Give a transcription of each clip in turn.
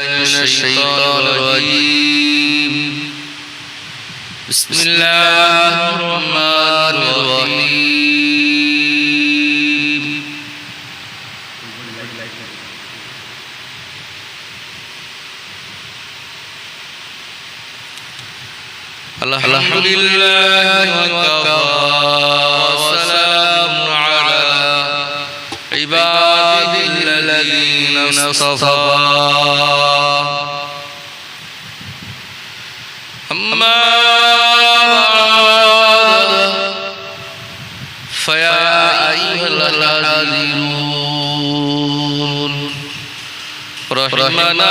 الشيطان الرجيم. بسم الله الرحمن الرحيم. الحمد لله وكفى وسلام على عباد الذين اصطفى. রহমানা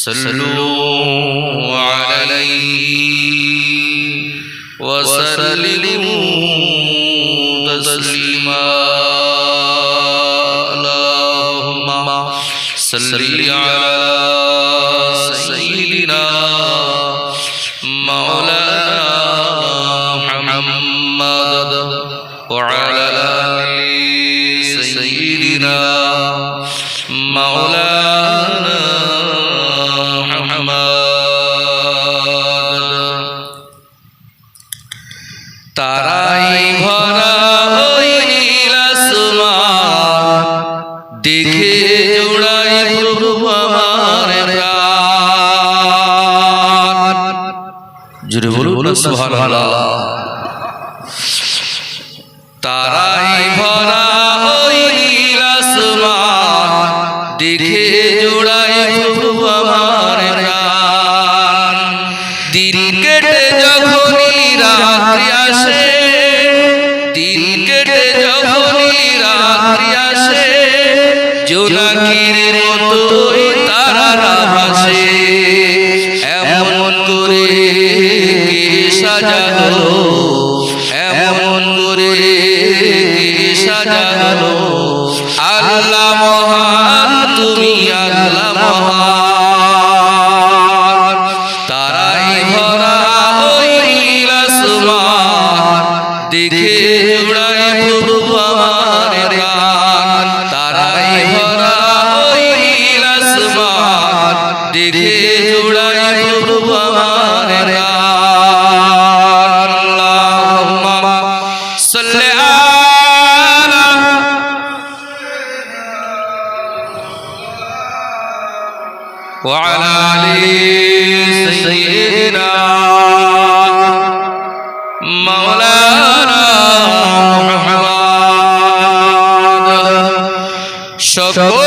Salud. Salud. 呼啦啦，呼啦啦。Shogo.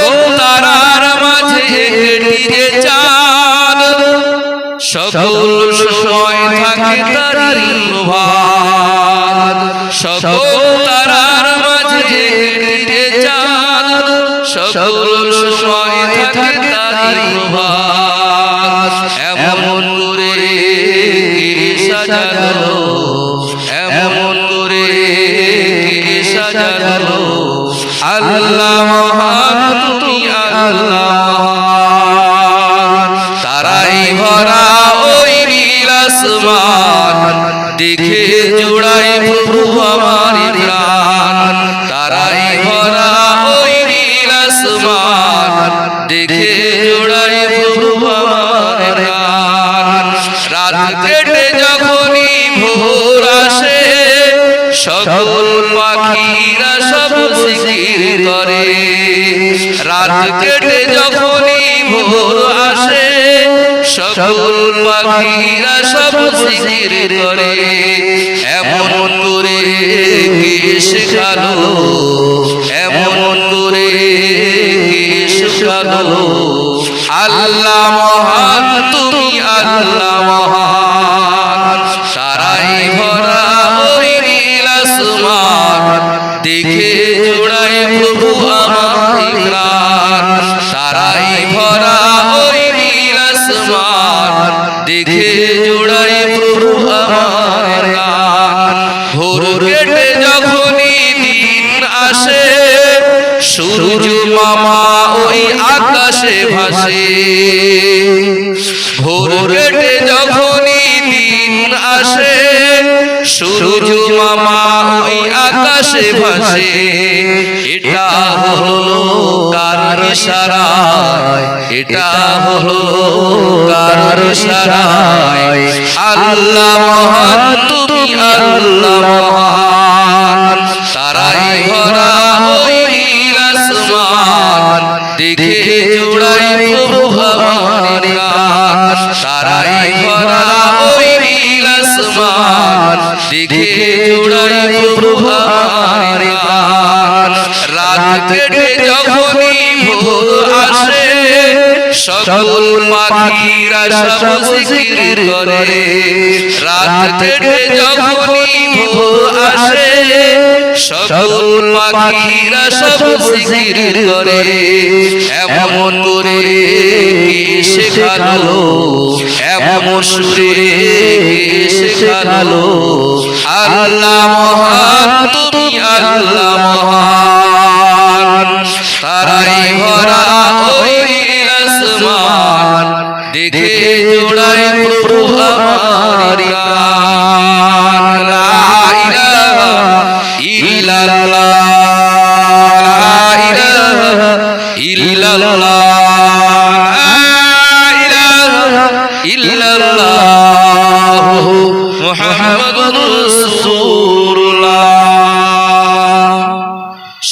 ভরা ওই নীল আসমান। দেখে জোড়াই প্রভু আমার প্রাণ। তারাই ভরা ওই নীল আসমান। দেখে জোড়াই প্রভু আমার প্রাণ। রাত কেটে যখনই ভোর আসে, সকল পাখিরা সব জিকির করে। রাত কেটে যখনই ভোর সকল পাখিরা সব জিকির করে। এমন করে কে শেখালো। এমন করে কে আল্লাহ মহান তুমি আল্লাহ মহান। আকাশে ভাসে ভোর কেটে যখনই দিন আসে সূর্য মামা ওই আকাশে ভাসে। এটা হলো কার ইশারায়। এটা হলো কার ইশারায়। আল্লাহ মহান তুমি আল্লাহ সকল পাখিরা সব জিকির করে রাত যখনই ভোর আসে সকল পাখিরা সব জিকির করে এমন করে শেখালো এমন সুরে শেখালো আল্লাহ মহান তুমি আল্লাহ মহান তারাই ভরা ইলাহা ইল্লাল্লাহ মুহাম্মাদুর রাসূলুল্লাহ।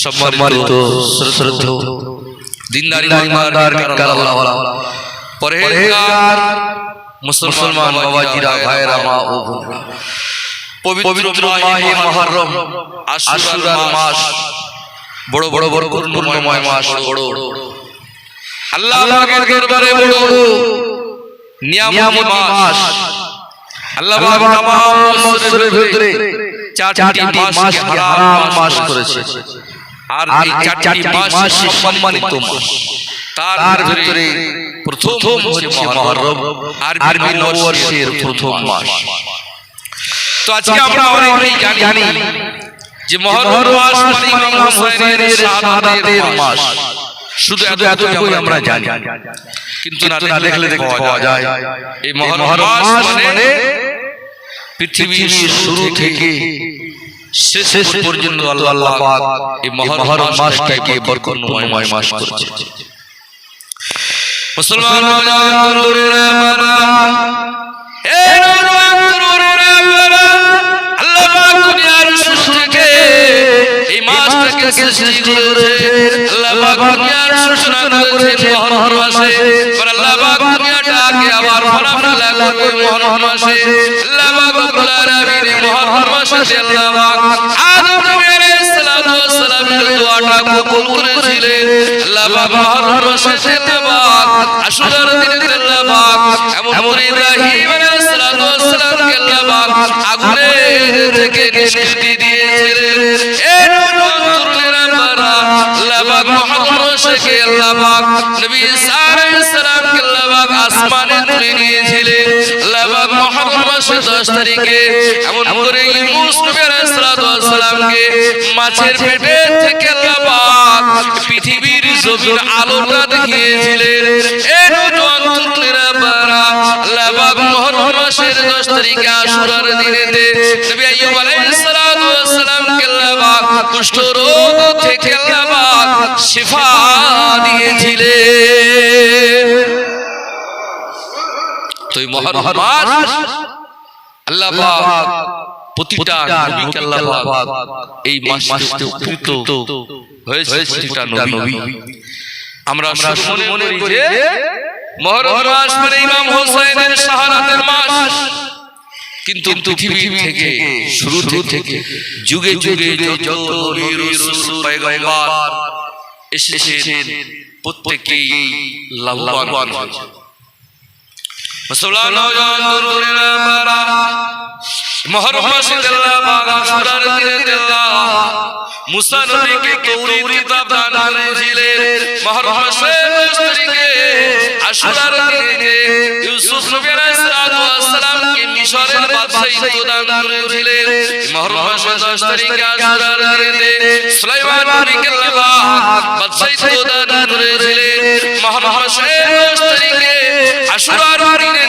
সম্মানিত শ্রদ্ধ দিনদারি ইমানদার নিকার আল্লাহ পরহেজগার মুসলমান বাবাজিরা ভাইরা মা ও বোন। পবিত্র মাহে মুহররম আশুরার মাস। বড় বড় বড় পূর্ণময় মাস বড় আল্লাহ পাকের দরবারে বড় নিয়ামত মাস। আল্লাহ পাক তামাম বছরের ভিতরে চারটি মাসকে হারাম মাস করেছে। আর এই চারটি মাস সম্মানিত মাস। তার ভিতরে প্রথম হচ্ছে মুহররম আরবি নববর্ষের প্রথম মাস। তো আজকে আমরা অনেকেই জানি যে মুহররম মাস মানে ইমাম হুসাইনের শাহাদাতের মাস। শুধু এতটুকুই আমরা জানি। কিন্তু না দেখলে দেখতে পাওয়া যায়। এই মুহররম মাস মানে পৃথিবীর শুরু থেকে শেষ পর্যন্ত আল্লাহ পাক এই মুহররম মাসটাকে বরকতময় মাস করেছে মাসটাকে সৃষ্টি করেছে। আল্লাহ দুনিয়ার সূচনা করেছে মুহররম মাসে। আল্লাহ দুনিয়াটাকে আবার ফলাফল করবে মুহররম মাসে। আল্লাহ রব্বুল আলামিন এই মাসে আল্লাহ আদম নবী আলাইহিস সালাতু ওয়াস দোয়াটা কবুল করেছিলেন। আল্লাহ পাক মুহররম মাসে আল্লাহ দিনে আল্লাহ এমন করে ইব্রাহিম আলাইহিস সালাতু ওয়াস সালামকে আল্লাহ পাক আগুনে থেকে নিষ্কৃতি দিয়েছিলেন। এর তরুণেরা মারা আল্লাহ পাক মুহররম মাসে আল্লাহ পাক নবী ঈসা আসমানে তুলে নিয়েছিলেন 10 তারিখে। এমন করে ইউনূস নবী আলাইহিস সালাতু ওয়াস সালামকে মাছের পেটে থেকে আল্লাহ পৃথিবীর জমিন আলোটা দেখিয়েছিলেন এর যন্ত্রণেরা বারা আল্লাহ পাক মাসের 10 তারিখে আশুরার দিনেতে নবী আইয়ুব আলাইহিস সালাতু ওয়াস সালামকে আল্লাহ পাক কুষ্ঠ রোগ থেকে আল্লাহ শিফা দিয়েছিলেন তো এই মুহররম মাস আল্লাহ পাক প্রতিটা নবীকে আল্লাহ পাক এই মাসটিতে উপকৃত হয়েছে প্রতিটা নবী। আমরা শুধু মনে করি যে মুহররম মাস মানে ইমাম হোসেনের শাহাদাতের মাস। কিন্তু পৃথিবী থেকে শুরু থেকে যুগে যুগে যত নবী রাসূল পয়গম্বর এসেছেন প্রত্যেকেই লাভবান হয়েছে। মুসলমান নওজওয়ান তরুণেরা বারা মহরম মাসে আল্লাহ পাক আশুরার দিনে আল্লাহ মুসা নবীকে তৌরাত কিতাব দান করেছিলেন। মহরম মাসে 10 তারিখে আশুরার দিনে ইউসুফ নবী আলাইহিস সালাতু ওয়াস মিশরের বাদশাহী দান করেছিলেন। মহরম মাসে 10 তারিখে আশুরার দিনে সুলাইমান নবীকে আল্লাহ বাদশাহী দান করেছিলেন। মহরম মাসে 10 তারিখে আশুরার দিনে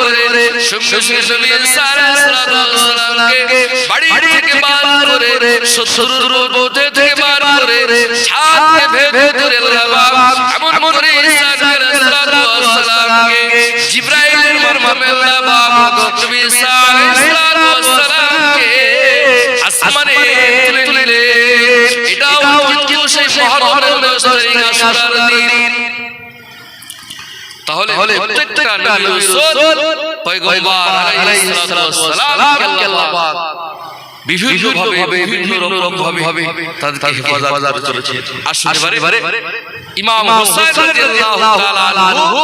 করে বাড়ি থেকে বার করে শত্রুর বোঝে থেকে বার করে ছাদকে ভেবে ধরে এমন করে জিব্রাইলের মাধ্যমে আল্লাহ বাবা নবী সালামকে আসমানে তুলে নিলেন এটাও সেই মহরমের দশই আশুরার দিন তাহলে প্রত্যেকটা নবী রাসূল পয়গম্বর আলাইহিস সালামকে আল্লাহ পাক বিভিন্ন ভাবে বিভিন্ন রকম ভাবে তাদেরকে হেফাজত করেছে। আসুন এবারে ইমাম হুসাইন রাদিয়াল্লাহু তাআলা আনহু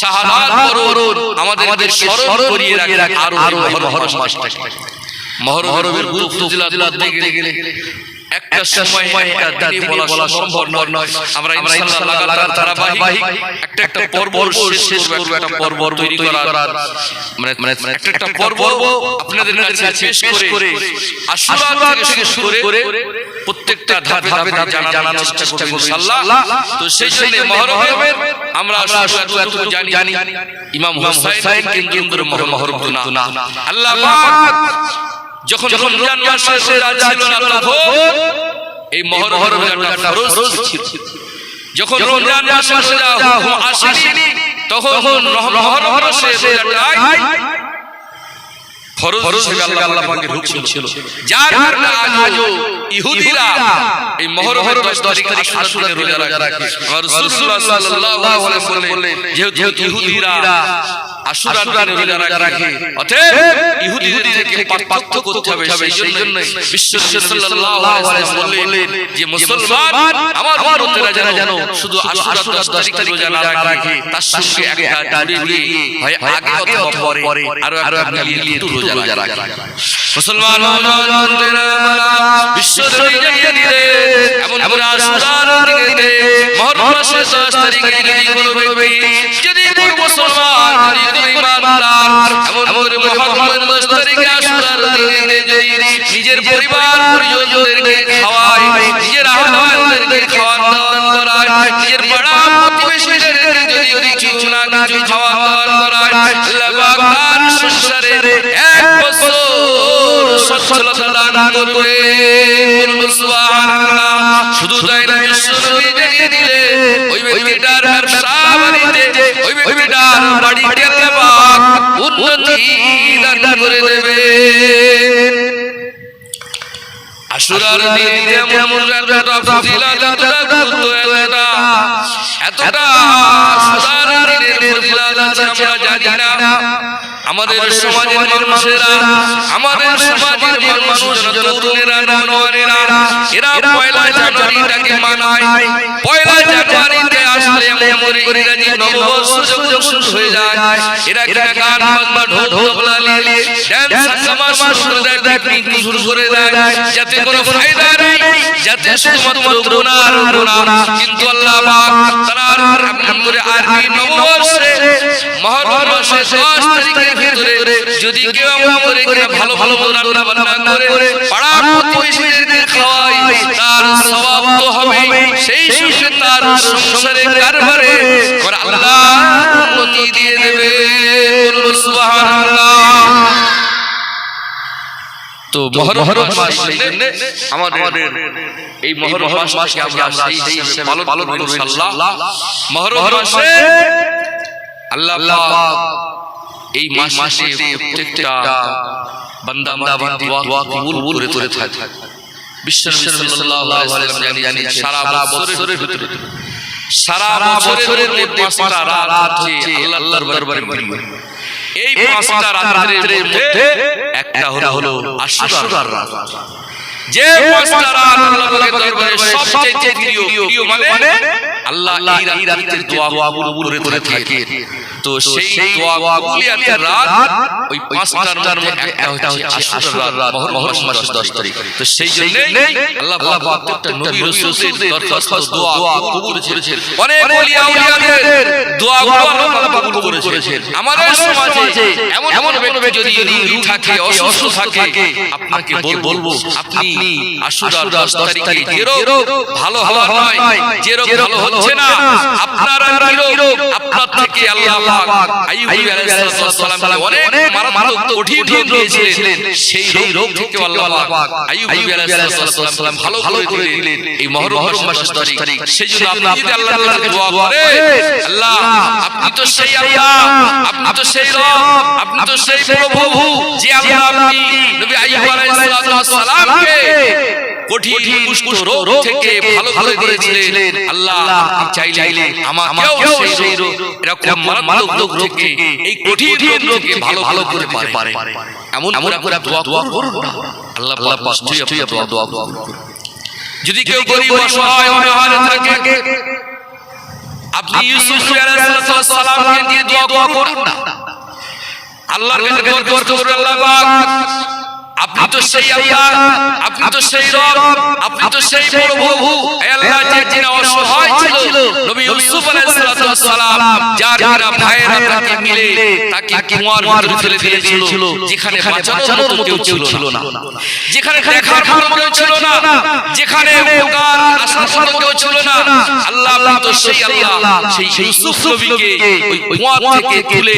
শাহাদাত পরর আমাদের স্মরণ করিয়ে রাখে আরও মহরম মাসটাকে। মহরমের গুরুত্ব দিতে গেলে একটা সময় একটা দিনে বলা সম্ভব নয়। আমরা ইনশাআল্লাহ লাগাতার ধারাবাহিক একটা একটা পর্ব শেষ করব একটা পর্ব তৈরি করার মানে মানে একটা একটা পর্ব আপনাদের কাছে পেশ করে আশুরা থেকে শুরু করে প্রত্যেকটা ধাপে ধাপে জানানোর চেষ্টা করব ইনশাআল্লাহ তো সেই জন্য মহরমের আমরা শুধু এতটুকু জানি ইমাম হুসাইন কেন্দ্র মহরম না। আল্লাহ পাক। যখন যখন রমজান মাসে রোজা ছিল না তখন এই মহরম রোজাটা ফরজ ছিল। যখন রমজান মাসে রোজা আসেনি তখন মহরম মাসে রোজাটাই ফরজ হিসেবে আল্লাহ পাকের হুকুম ছিল। যার কারণে আজও ইহুদিরা এই মহরমের 10 তারিখ আশুরা রোজা রাখে। রাসূলুল্লাহ সাল্লাল্লাহু আলাইহি ওয়াসাল্লাম বললেন যেহেতু ইহুদিরা আশুরা রোজা রাখে। অতএব ইহুদিদের পার্থক্য করতে হবে। সেই জন্য বিশ্ব সাল্লাল্লাহু আলাইহি ওয়াসাল্লাম বললেন যে মুসলমান আমার উম্মতেরা যেন যেন শুধু আশুরা 10 তারিখ রোজা না রাখে তার সঙ্গে একটা দূরে হয় আগে অথবা পরে আরও একটা মিলিয়ে রোজা রাখে মুসলমান বিশ্ব জানিয়ে দিলে এমন করে আশুরার দিনে মহরম মাসের 10 তারিখে যদি কোনো ব্যক্তি যদি কোনো মুসলমান যদি কোনো ইমানদার এমন করে মহরমের 10 তারিখে আশুরার দিনে যদি নিজের পরিবার পরিজনদেরকে খাওয়ায় নিজের আহ্বানদেরকে খাওয়ান দাওয়ান করায় নিজের পাড়া প্রতিবেশীদেরকে যদি যদি কিছু না কিছু খাওয়ান দাওয়ান করায় আল্লাহ পাক তার সংসারে এক শুধু তাই না দিলে ওই ব্যক্তিটার ব্যবসা বাণিজ্যে ওই ব্যক্তিটার এতটা আমাদের সমাজের মানুষেরা আমাদের সমাজের মানুষ তরুণেরা এরা পয়লা জানুয়ারিটাকে মানায়। পয়লা জানুয়ারিতে আসলে এমন করে ইংরেজি নববর্ষ যখন হয়ে যায় এরা কিনা গান বাজনা ঢোল ঢোলা নিয়ে ড্যান্স শুরু করে দেয় পিকনিক শুরু করে দেয় যাতে কোনো ফায়দা নেই যাতে শুধুমাত্র গুনাহ আর গুনাহ কিন্তু আল্লাহ পাক তার আরবি নববর্ষে মহরম মাসে 10 তারিখের ভিতরে যদি কেউ এমন করে কিনা ভালো ভালো রান্না বান্না করে পাড়া প্রতিবেশীদেরকে খাওয়ায় তার সওয়াব তো হবে সেই সঙ্গে তার সংসারে কারবারে করে আল্লাহ উন্নতি দিয়ে দেবে। বলুন সুবহানাল্লাহ। তো মহরম মাস সেই আমাদের এই মহরম মাসকে আমরা সেই হিসেবে পালন পালন করব ইনশাআল্লাহ। মহরম মাসে আল্লাহ এই মাসে প্রত্যেকটা বান্দা বান্দি দোয়া কবুল করে করে থাকে। বিশ্ব সাল্লাল্লাহু আলাইহি ওয়াসাল্লাম জানি সারা বছরের ভিতরে। সারা বছরের মধ্যে পাঁচটা রাত আছে আল্লাহর দরবারে মহিমা এই পাঁচটা রাতের মধ্যে একটা হলো আশুরার রাত। যে পাঁচটা আল্লাহর দরবারে সবচেয়ে প্রিয় প্রিয় মানে আল্লাহ এই রাতের দোয়া কবুল করে থাকে। তো সেই দোয়া কবুলিয়াতের রাত ওই পাঁচটার মধ্যে একটা হচ্ছে আশুরার রাত মুহররম মাসের 10 তারিখ। তো সেই জন্য আল্লাহ পাক প্রত্যেকটা নবী রাসূলের দরখাস্ত দোয়া কবুল করেছেন। অনেক ওলিয়া উলিয়াদের দোয়া আল্লাহ পাক কবুল করেছেন। আমাদের সমাজে এমন এমন ব্যক্তি যদি রোগী থাকে অসুস্থ থাকে আপনাকে বলব আপনি আশুরার 10 তারিখে যে ভালো হওয়া নয় যেরকম ভালো হচ্ছে না আপনারা আর থেকে আল্লাহ পাক আইয়ুব আলাইহিস সালাম অনেক মারাত্মক কঠিন রোগ দিয়েছিলেন। সেই রোগ থেকে আল্লাহ পাক আইয়ুব আলাইহিস সালাম ভালো করে দিলেন। এই মুহররম মাসের 10 তারিখ। সেই জন্য আপনি যদি আল্লাহর কাছে দোয়া করেন আল্লাহ আপনি তো সেই আল্লাহ আপনি তো সেই রব আপনি তো সেই প্রভু যে আল্লাহ আপনি নবী আইয়ুব আলাইহিস সালামকে কঠিন কুষ্ঠ রোগ থেকে ভালো করে দিয়েছিলেন। আল্লাহ চাইলে আমাকেও সেই রোগ এরকম মারাত্মক রোগ থেকে এই কঠিন রোগ থেকে ভালো ভালো করে পারে। এমন এমন করে দোয়া দোয়া করুন না। আল্লাহ পাক নিশ্চয়ই দোয়া দোয়া করুন। যদি কেউ গরিব অসহায় অনাহারে থাকে আপনি ইউসুফ আলাইহিস সালামকে দিয়ে দোয়া দোয়া করুন না। আল্লাহর কাছে দোয়া করতে আল্লাহ পাক। আপনি তো সেই আল্লাহ আপনি তো সেই রব। আপনি তো সেই প্রভু। হে আল্লাহ যে যিনি অসহায় ছিল। নবী ইউসুফ আলাইহিস সালাম যার কিনা ভাইয়েরা তাকে মিলে তাকে কুয়ার ভিতরে ফেলে দিয়েছিল যেখানে বাঁচানোর মতো কেউ ছিল না। যেখানে দেখার মতো ছিল না। যেখানে উপকার আসার মতো ছিল না। আল্লাহ আপনি তো সেই আল্লাহ সেই ইউসুফ নবীকে ওই কুয়া থেকে তুলে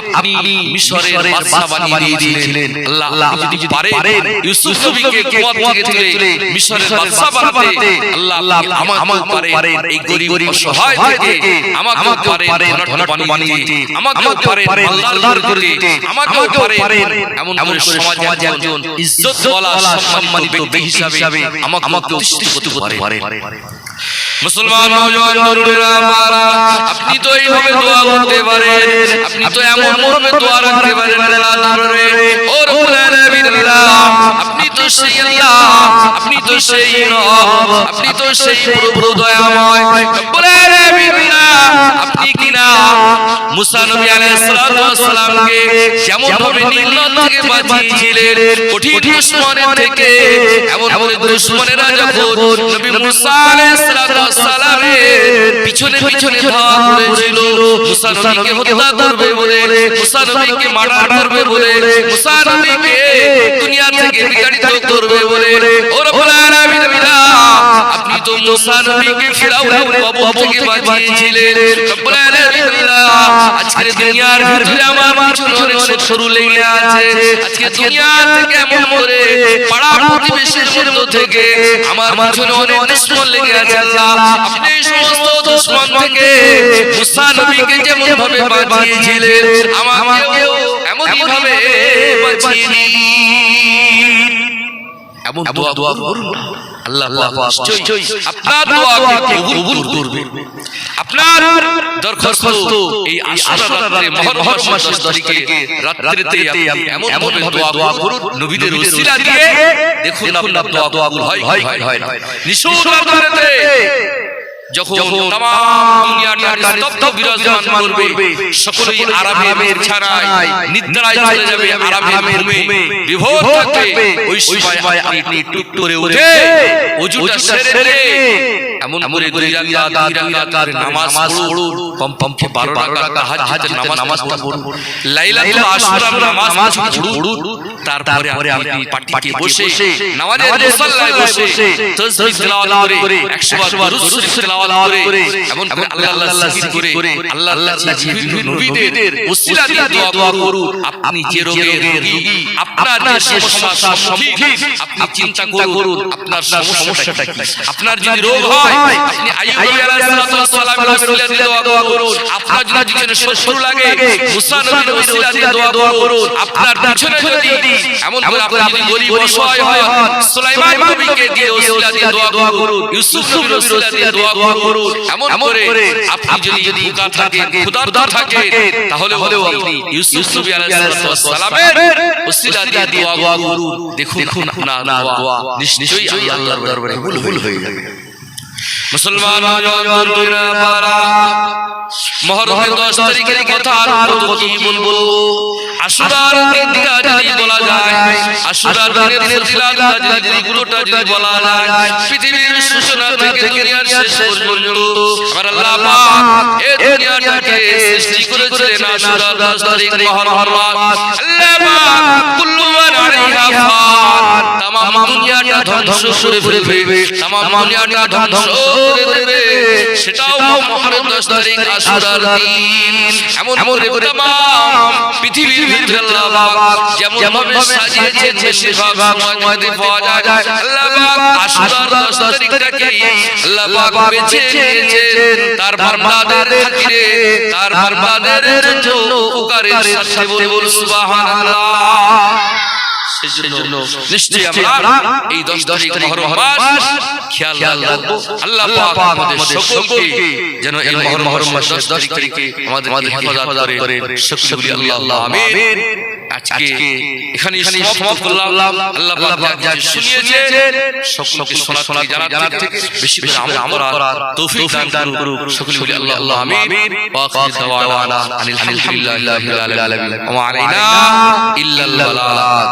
আপনি মিশরের বাদশা বানিয়ে দিয়েছিলেন। আল্লাহ আপনি যদি পারেন। ইউসুফ নবীকে কুয়া থেকে তুলে মিশরের বাদশা বানাতে আল্লাহ আল্লাহ আমাকে পারেন এই গরিব অসহায় থেকে আমাকে পারেন ধনাঢ্য বানিয়ে আমাকে পারেন আল্লাহর করতে আমাকে পারেন এমন করে সমাজে একজন ইজ্জত সম্মানিত ব্যক্তি হিসাবে আমাকে প্রতিষ্ঠিত করতে পারেন মুসলমান আপনি তো এইভাবে দোয়া করতে পারেন। আপনি তো এমন ভাবে দোয়া রাখতে পারেন। ও রব্বুল আলামিন আল্লাহ আপনি তো সেই আল্লাহ আপনি তো সেই রব আপনি তো সেই প্রভু দয়াময় রব্বুল আলামিন আল্লাহ আপনি কিনা মুসা নবী আলাইহিস সালামকে যেমন ভাবে নীলনদ থেকে বাঁচিয়েছিলেন কঠিন দুশমনের থেকে এমন ভাবে দুশমনেরা যখন নবী মুসা আলাইহিস সালামের পিছনে পিছনে ধাওয়া করেছিল মুসা নবীকে হত্যা করবে বলে মুসা নবীকে মার্ডার করবে বলে বিতাড়িত করবে বলে ও রব্বুল আলামিন আপনি তো মুসা নবীকে ফিরাউনের কবর থেকে বাঁচিয়েছিলেন। রব্বুল আলামিন আজকে দুনিয়ার ভিতরে আমার পিছনে অনেক শত্রু লেগে আছে। আজকে দুনিয়া থেকে এমন করে পাড়া প্রতিবেশীর মধ্য থেকে আমার পিছনে অনেক দুশ্মন লেগে আছে আল্লাহ। আপনি এই সমস্ত দুশ্মন থেকে মুসা নবীকে যেমন ভাবে বাঁচিয়েছিলেন? আমাকেও এমনই ভাবে বাঁচিয়ে দিন এমন দোয়া দোয়া করুন। আল্লাহ নিশ্চয়ই আপনার দোয়াকে কবুল করবে। আপনার দরখাস্ত এই আশুরা রাত্রে মহরম মাসের 10 তারিখে রাত্রিতে আপনি এমন এমন দোয়া করুন। নবীদের ওসিলা দিয়ে দেখুন আপনার দোয়া দোয়া হয় হয় হয় নিশুর রাত্রিতে যখন তাম দুনিয়াটা নিস্তব্ধ বিরাজমান করবে। সকলেই আরামের ছাড়াই নিদ্রায় চলে যাবে আরামের ঘুমে। বিভোর থাকবে। ওই সময় আপনি টুক করে উঠে ওজুটা সেরে এমন করে দুই রাকাত দুই রাকাত নামাজ পড়ুন কম কম কে 12 রাকাত তাহাজ্জুদের নামাজটা পড়ুন। লাইলাতুল আশুরার নামাজ পড়ুন। তারপরে আপনি পাটিতে বসে নামাজের মুসাল্লায় বসে তাসবিহ তেলাওয়াত করে 100 বার দুরূদ শরীফ তেলাওয়াত করে এমন করে আল্লাহ আল্লাহ জিকির করে আল্লাহ আল্লাহ বিভিন্ন নবীদের ওসিলা দিয়ে দোয়া করুন। আপনি যে রোগের রোগী আপনার যে সমস্যা সম্মুখীন। আপনি চিন্তা করুন আপনার সমস্যাটা কি? আপনার যদি রোগ হয় আপনি আইয়ুব আলাইহিস সালামের ওসিলা দিয়ে দোয়া করুন। আপনার যদি জীবনে শত্রু লাগে মুসা নবীর ওসিলা দিয়ে দোয়া করুন। আপনার পিছনে যদি এমন করে আপনি গরিব অসহায় হয় সুলাইমান নবীকে দিয়ে ওসিলা দিয়ে দোয়া করুন ইউসুফ নবীর ওসিলা দিয়ে দোয়া করুন এমন করে আপনি যদি ভুকা থাকেন ক্ষুধার্ত থাকেন তাহলে হলেও আপনি ইউসুফ নবী আলাইহিস সালামের ওসিলা দোয়া করুন। দেখুন দেখুন আপনার দোয়া। নিশ্চয়ই আল্লাহর দরবারে কবুল হয়ে যাবে। মুসলমান মহরমের দশ তারিখের কথা আর কি বলব? আশুরার দিনটা যদি বলা যায়। আশুরার দিনের ফজিলাত যদি গুলোটা যদি বলা যায় পৃথিবীর সূচনা থেকে দুনিয়ার শেষ পর্যন্ত। আমার আল্লাহ পাক এই দুনিয়াটাকে সৃষ্টি করেছিলেন আশুরার দশ তারিখ মহান আল্লাহ পাক কুল্লু মান আলাইহা ফান তামাম দুনিয়াটা ধ্বংস করে ফেলবে, তামাম দুনিয়াটা ধ্বংস করে দেবে। সেটাও তারিখ দিন। এমন তামাম পৃথিবীর ভিতরে আল্লাহ পাক যেমন ভাবে সাজিয়েছেন বেশিরভাগ পাওয়া যায়। আল্লাহ দশ তারিখটাকে আল্লাহ নিয়েছেন। তার বান্দাদের খাতিরে, তার বান্দাদের জন্য সাথে বলুন সুবহানাল্লাহ। সেজন্য নিশ্চয়ই আমরা এই দশ তারিখ মহরম মাস খেয়াল রাখব। আল্লাহ পাক আমাদের সকলকে যেন এই মহরম মহরম মাসের দশ তারিখে আমাদের হেফাজত করে সকলে আল্লাহ আল্লাহ আমিন। আজকে এখানে সমাপ্ত করলাম। আল্লাহ পাক যা শুনিয়েছেন সকলকে শোনা শোনা জানার থেকে বেশি বেশি আমল করার তৌফিক দান করুন সকলে বলি আল্লাহ আল্লাহ আমিন। ওয়া আখির দাওয়ানা আনিল রাব্বিল আলামিন। ওয়া আলাইনা ইল্লাল বালাগ